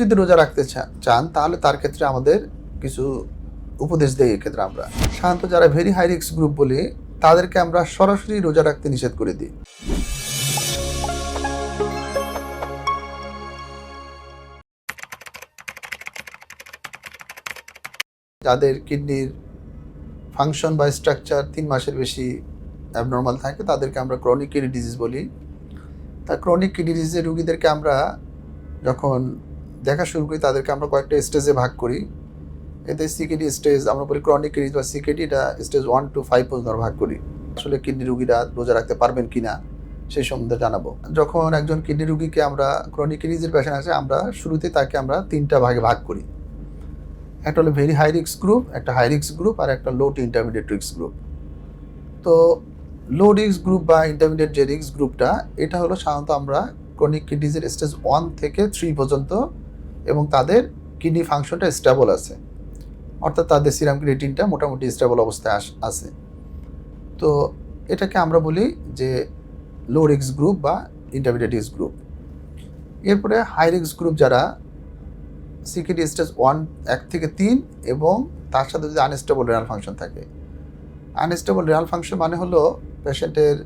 যদি রোজা রাখতে চান, তাহলে তার ক্ষেত্রে আমাদের কিছু উপদেশ দেই এক্ষেত্রে আমরা। সাধারণত যারা ভেরি হাই রিক্স গ্রুপ বলি, তাদেরকে আমরা সরাসরি রোজা রাখতে নিষেধ করে দিই। যাদের কিডনির ফাংশন বা স্ট্রাকচার তিন মাসের বেশি অ্যাবনর্মাল থাকে, তাদেরকে আমরা ক্রনিক কিডনি ডিজিজ বলি। তা ক্রনিক কিডনি ডিজিজের রুগীদেরকে আমরা যখন দেখা শুরু করি, তাদেরকে আমরা কয়েকটা স্টেজে ভাগ করি। এতে সিকেডি স্টেজ আমরা বলি ক্রনিক কিডনি বা সিকেডি এটা স্টেজ ওয়ান টু ফাইভ পর্যন্ত আমরা ভাগ করি। আসলে কিডনি রুগীরা রোজা রাখতে পারবেন কি না সেই সম্বন্ধে জানাব। যখন একজন কিডনি রুগীকে আমরা ক্রনিক কিডনিজের পেশেন্ট আছে আমরা শুরুতে তাকে আমরা তিনটা ভাগে ভাগ করি। একটা হলো ভেরি হাই রিক্স গ্রুপ একটা হাই রিক্স গ্রুপ আর একটা লো ইন্টারমিডিয়েট রিক্স গ্রুপ তো লো রিক্স গ্রুপ বা ইন্টারমিডিয়েট যে রিক্স গ্রুপটা এটা হলো সাধারণত আমরা ক্রনিক কিডনিজের স্টেজ ওয়ান থেকে থ্রি পর্যন্ত এবং তাদের কিডনি ফাংশনটা স্টেবল আছে। অর্থাৎ তাদের সিরাম ক্রিয়েটিনটা মোটামুটি স্টেবল অবস্থায় আস- তো এটাকে আমরা বলি যে লো রিক্স গ্রুপ বা ইন্টারমিডিয়েট রিক্স গ্রুপ এরপরে হাই রিক্স গ্রুপ যারা সিকিডি স্টেজ ওয়ান এক থেকে তিন এবং তার সাথে যদি আনস্টেবল রেনাল ফাংশন থাকে। আনস্টেবল রেনাল ফাংশন মানে হলো পেশেন্টের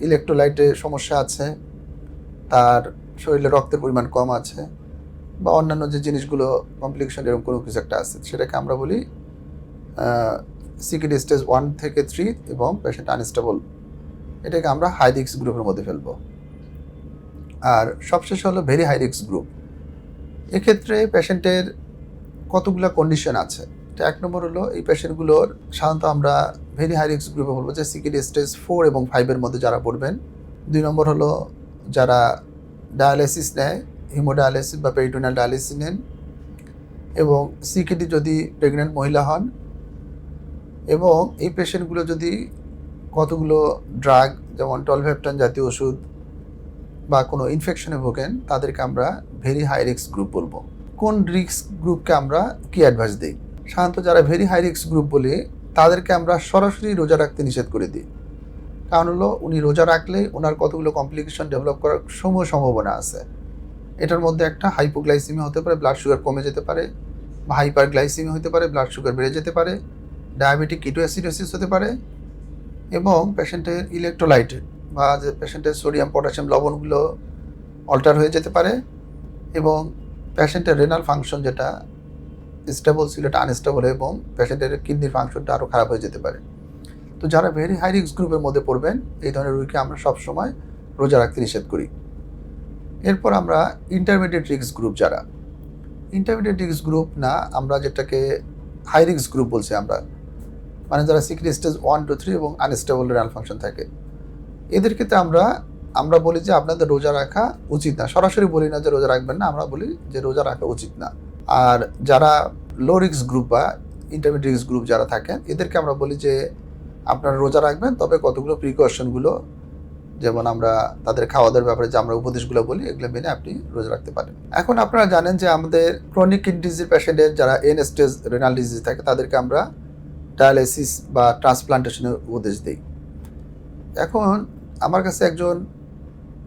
ইলেকট্রোলাইটে সমস্যা আছে, তার শরীরে রক্তের পরিমাণ কম আছে বা অন্যান্য যে জিনিসগুলো কমপ্লিকেশন এরকম কোনো কিছু একটা আছে, সেটাকে আমরা বলি সিকিডি স্টেজ ওয়ান থেকে থ্রি এবং পেশেন্ট আনস্টেবল এটাকে আমরা হাই রিক্স গ্রুপের মধ্যে ফেলব। আর সবশেষে হলো ভেরি হাই রিক্স গ্রুপ এক্ষেত্রে পেশেন্টের কতগুলো কন্ডিশন আছে? তো এক নম্বর হলো, এই পেশেন্টগুলোর সাধারণত আমরা ভেরি হাই রিক্স গ্রুপে বলব যে সিকিডি স্টেজ ফোর এবং ফাইভের মধ্যে যারা পড়বেন। দুই নম্বর হলো, যারা ডায়ালিসিস নেয় হিমোডায়ালিসিস বা পেরিটোনাল ডায়ালিসিস নেন এবং সিকিডি যদি প্রেগনেন্ট মহিলা হন এবং এই পেশেন্টগুলো যদি কতগুলো ড্রাগ যেমন টলভেপটান জাতীয় ওষুধ বা কোনো ইনফেকশনে ভোগেন, তাদেরকে আমরা ভেরি হাই রিস্ক গ্রুপ বলব। কোন রিস্ক গ্রুপকে আমরা কি অ্যাডভাইস দিই? সাধারণত যারা ভেরি হাই রিস্ক গ্রুপ বলি, তাদেরকে আমরা সরাসরি রোজা রাখতে নিষেধ করে দিই। কারণ হলো, উনি রোজা রাখলে ওনার কতগুলো কমপ্লিকেশন ডেভেলপ করার সমূহ সম্ভাবনা আছে। এটার মধ্যে একটা হাইপোগ্লাইসিমি হতে পারে ব্লাড সুগার কমে যেতে পারে বা হাইপার গ্লাইসিমি হতে পারে ব্লাড সুগার বেড়ে যেতে পারে ডায়াবেটিক কিটো কিটোঅ্যাসিডোসিস হতে পারে এবং পেশেন্টের ইলেকট্রোলাইট বা যে পেশেন্টের সোডিয়াম পটাশিয়াম লবণগুলো অল্টার হয়ে যেতে পারে এবং পেশেন্টের রেনাল ফাংশন যেটা স্টেবল ছিল এটা আনস্টেবল এবং পেশেন্টের কিডনির ফাংশনটা আরও খারাপ হয়ে যেতে পারে। তো যারা ভেরি হাই রিস্ক গ্রুপের মধ্যে পড়বেন, এই ধরনের রোগীকে আমরা সবসময় রোজা রাখতে নিষেধ করি। এরপর আমরা ইন্টারমিডিয়েট রিস্ক গ্রুপ যারা। ইন্টারমিডিয়েট রিস্ক গ্রুপ না, আমরা যেটাকে হাই রিক্স গ্রুপ বলছি আমরা। মানে যারা CKD stage one two three এবং আনস্টেবল রেনাল ফাংশন থাকে। এদের ক্ষেত্রে আমরা আমরা বলি যে আপনাদের রোজা রাখা উচিত না। সরাসরি বলি না যে রোজা রাখবেন না, আমরা বলি যে রোজা রাখা উচিত না। আর যারা লো রিক্স গ্রুপ বা ইন্টারমিডিয়েট রিক্স গ্রুপ যারা থাকেন, এদেরকে আমরা বলি যে আপনারা রোজা রাখবেন, তবে কতগুলো প্রিকশনগুলো যেমন আমরা তাদের খাওয়া দাওয়ার ব্যাপারে যে আমরা উপদেশগুলো বলি, এগুলো মেনে আপনি রোজা রাখতে পারেন। এখন আপনারা জানেন যে আমাদের ক্রনিক কিডনি ডিজিজ পেশেন্টের যারা এন স্টেজ রেনাল ডিজিজ থাকে, তাদেরকে আমরা ডায়ালিসিস বা ট্রান্সপ্লান্টেশনের উপদেশ দিই। এখন আমার কাছে একজন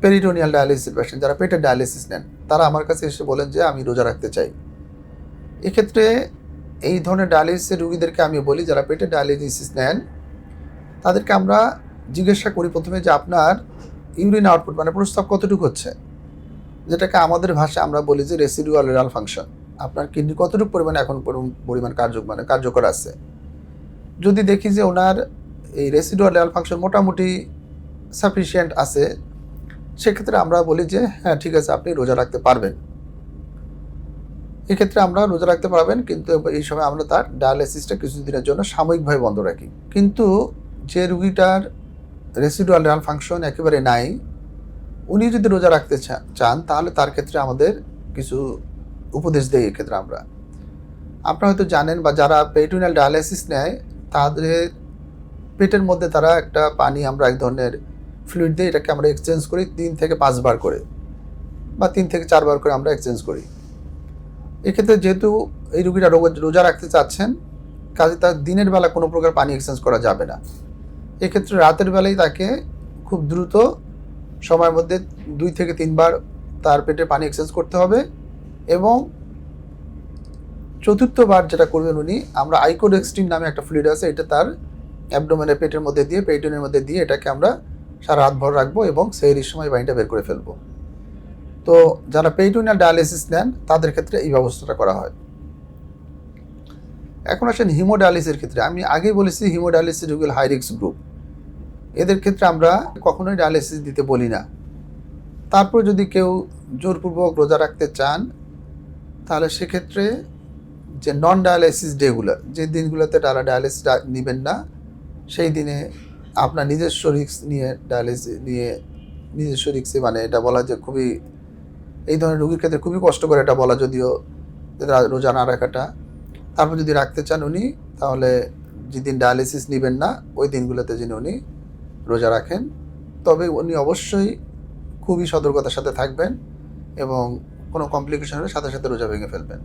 পেরিটোনিয়াল ডায়ালিসিস পেশেন্ট যারা পেটের ডায়ালিসিস নেন, তারা আমার কাছে এসে বলেন যে, আমি রোজা রাখতে চাই। এক্ষেত্রে এই ধরনের ডায়ালিসিসের রুগীদেরকে আমি বলি, যারা পেটের ডায়ালিসিস নেন, তাদেরকে আমরা জিজ্ঞাসা করি প্রথমে যে আপনার ইউরিন আউটপুট মানে প্রস্তাব কতটুকু হচ্ছে? যেটাকে আমাদের ভাষায় আমরা বলি যে রেসিডুয়াল রেনাল ফাংশন আপনার কিডনি কতটুকু পরিমাণে এখন পরিমাণ কার্য মানে কার্যকর আছে? যদি দেখি যে ওনার এই রেসিডুয়াল রেনাল ফাংশন মোটামুটি সাফিসিয়েন্ট আছে, সেক্ষেত্রে আমরা বলি যে হ্যাঁ ঠিক আছে, আপনি রোজা রাখতে পারবেন। এক্ষেত্রে আমরা রোজা রাখতে পারবেন, কিন্তু এই সময় আমরা তার ডায়ালিসিসটা কিছুদিনের জন্য সাময়িকভাবে বন্ধ রাখি। কিন্তু যে রুগীটার রেসিডুয়াল রেনাল ফাংশন একেবারে নাই। উনি যদি রোজা রাখতে চান, তাহলে তার ক্ষেত্রে আমাদের কিছু উপদেশ দেয় এক্ষেত্রে আমরা। আপনারা হয়তো জানেন বা যারা পেটুনাল ডায়ালিসিস নেয়, তাদের পেটের মধ্যে তারা একটা পানি আমরা এক ধরনের ফ্লুইড দিয়ে এটাকে আমরা এক্সচেঞ্জ করি, তিন থেকে পাঁচবার করে বা তিন থেকে চারবার করে আমরা এক্সচেঞ্জ করি। এক্ষেত্রে যেহেতু এই রুগীরা রোগ- রোজা রাখতে চাচ্ছেন, কাজে তার দিনের বেলা কোনো প্রকার পানি এক্সচেঞ্জ করা যাবে না। এক্ষেত্রে রাতের বেলায় তাকে খুব দ্রুত সময়ের মধ্যে দুই থেকে তিনবার তার পেটে পানি এক্সচেঞ্জ করতে হবে এবং চতুর্থবার যেটা করবেন উনি, আমরা আইকোডেক্সটিন নামে একটা ফ্লুইড আছে, এটা তার অ্যাবডোমেনের পেটের মধ্যে দিয়ে পেটনের মধ্যে দিয়ে এটাকে আমরা সারা রাত ভর রাখব এবং সেই সময় বাইনটা বের করে ফেলব। তো যারা পেইটোনিয়াল ডায়ালিসিস নেন, তাদের ক্ষেত্রে এই ব্যবস্থাটা করা হয়। এখন আসেন হিমোডায়ালিসিসের ক্ষেত্রে। আমি আগেই বলেছি হিমোডায়ালিসিস রোগীর হাই রিস্ক গ্রুপ এদের ক্ষেত্রে আমরা কখনোই ডায়ালিসিস দিতে বলি না। তারপর যদি কেউ জোরপূর্বক রোজা রাখতে চান, তাহলে সেক্ষেত্রে যে নন ডায়ালিসিস ডেগুলো যে দিনগুলোতে তারা ডায়ালিসিস নেবেন না, সেই দিনে আপনার নিজস্ব রিক্স নিয়ে ডায়ালিসিস নিয়ে নিজস্ব রিক্সে মানে এটা বলা যে খুবই, এই ধরনের রোগীর ক্ষেত্রে খুবই কষ্ট করে এটা বলা যদিও রোজা না রাখাটা। তারপর যদি রাখতে চান উনি, তাহলে যেদিন ডায়ালিসিস নেবেন না, ওই দিনগুলোতে যিনি উনি রোজা রাখেন, তবে উনি অবশ্যই খুবই সতর্কতার সাথে থাকবেন এবং কোনো কমপ্লিকেশন হলে সাথে সাথে রোজা ভেঙে ফেলবেন।